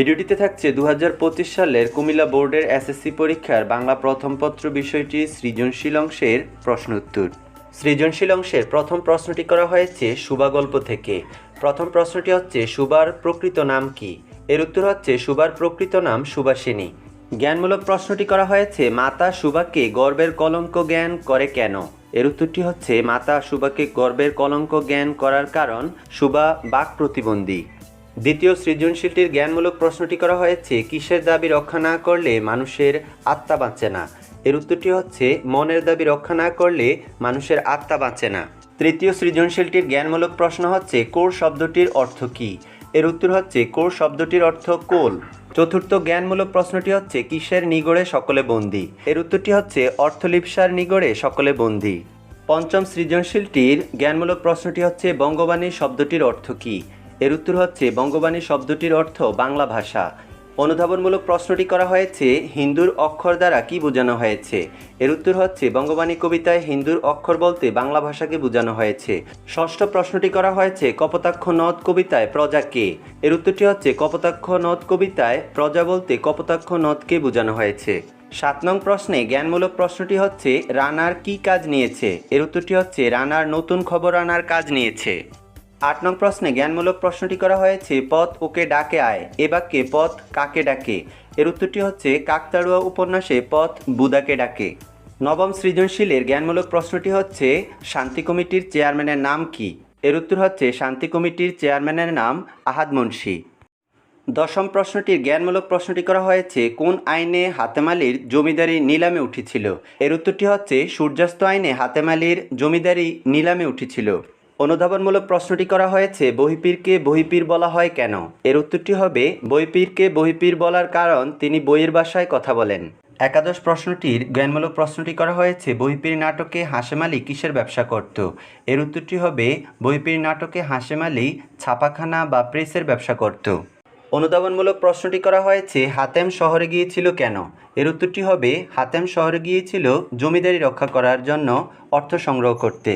ভিডিওটিতে থাকছে দু হাজার পঁচিশ সালের কুমিল্লা বোর্ডের এসএসসি পরীক্ষার বাংলা প্রথম পত্র বিষয়টি সৃজনশীল অংশের প্রশ্ন উত্তর। সৃজনশীল অংশের প্রথম প্রশ্নটি করা হয়েছে সুবা গল্প থেকে। প্রথম প্রশ্নটি হচ্ছে, সুবার প্রকৃত নাম কি? এর উত্তর হচ্ছে, সুবার প্রকৃত নাম সুবাসিনী জ্ঞানমূলক প্রশ্নটি করা হয়েছে, মাতা সুবাকে গর্বের কলঙ্ক জ্ঞান করে কেন? এর উত্তরটি হচ্ছে, মাতা সুবাকে গর্বের কলঙ্ক জ্ঞান করার কারণ সুবা বাক প্রতিবন্ধী। দ্বিতীয় সৃজনশীলটির জ্ঞানমূলক প্রশ্নটি করা হয়েছে, কিসের দাবি রক্ষা না করলে মানুষের আত্মা বাঁচে না? এর উত্তরটি হচ্ছে, মনের দাবি রক্ষা না করলে মানুষের আত্মা বাঁচে না। তৃতীয় সৃজনশীলটির জ্ঞানমূলক প্রশ্ন হচ্ছে, কোর শব্দটির অর্থ কী? এর উত্তর হচ্ছে, কোর শব্দটির অর্থ কোল। চতুর্থ জ্ঞানমূলক প্রশ্নটি হচ্ছে, কিসের নিগড়ে সকলে বন্দী? এর উত্তরটি হচ্ছে, অর্থলিপসার নিগড়ে সকলে বন্দী। পঞ্চম সৃজনশীলটির জ্ঞানমূলক প্রশ্নটি হচ্ছে বঙ্গবাণী শব্দটির অর্থ কী? এর উত্তর হচ্ছে বঙ্গবাণী শব্দটির অর্থ বাংলা ভাষা। অনুধাবনমূলক প্রশ্নটি করা হয়েছে, হিন্দুর অক্ষর দ্বারা কি বোঝানো হয়েছে? এর উত্তর হচ্ছে, বঙ্গবাণী কবিতায় হিন্দুর অক্ষর বলতে বাংলা ভাষাকে বোঝানো হয়েছে। ষষ্ঠ প্রশ্নটি করা হয়েছে, কপোতাক্ষ নদ কবিতায় প্রজা কে? এর উত্তরটি হচ্ছে, কপোতাক্ষ নদ কবিতায় প্রজা বলতে কপোতাক্ষ নদকে বোঝানো হয়েছে। সাত নং প্রশ্নে জ্ঞানমূলক প্রশ্নটি হচ্ছে, রানার কি কাজ নিয়েছে? এর উত্তরটি হচ্ছে, রানার নতুন খবর আনার কাজ নিয়েছে। আট নং প্রশ্নে জ্ঞানমূলক প্রশ্নটি করা হয়েছে, পথ ওকে ডাকে আয়, এ বাক্যে পথ কাকে ডাকে? এর উত্তরটি হচ্ছে, কাকতাড়ুয়া উপন্যাসে পথ বুদাকে ডাকে। নবম সৃজনশীলের জ্ঞানমূলক প্রশ্নটি হচ্ছে, শান্তি কমিটির চেয়ারম্যানের নাম কি? এর উত্তর হচ্ছে, শান্তি কমিটির চেয়ারম্যানের নাম আহাদ মুন্সি। দশম প্রশ্নটির জ্ঞানমূলক প্রশ্নটি করা হয়েছে, কোন আইনে হাতেমালির জমিদারি নিলামে উঠেছিল? এর উত্তরটি হচ্ছে, সূর্যাস্ত আইনে হাতেমালির জমিদারি নিলামে উঠেছিল। অনুধাবনমূলক প্রশ্নটি করা হয়েছে, বহিপীরকে বহিপীর বলা হয় কেন? এর উত্তরটি হবে, বহিপীরকে বহিপীর বলার কারণ তিনি বইয়ের ভাষায় কথা বলেন। একাদশ প্রশ্নটির জ্ঞানমূলক প্রশ্নটি করা হয়েছে, বহিপীর নাটকে হাসেম আলী কিসের ব্যবসা করত? এর উত্তরটি হবে, বহিপীর নাটকে হাসেম আলী ছাপাখানা বা প্রেসের ব্যবসা করত। অনুধাবনমূলক প্রশ্নটি করা হয়েছে, হাতেম শহরে গিয়েছিল কেন? এর উত্তরটি হবে, হাতেম শহরে গিয়েছিল জমিদারি রক্ষা করার জন্য অর্থ সংগ্রহ করতে।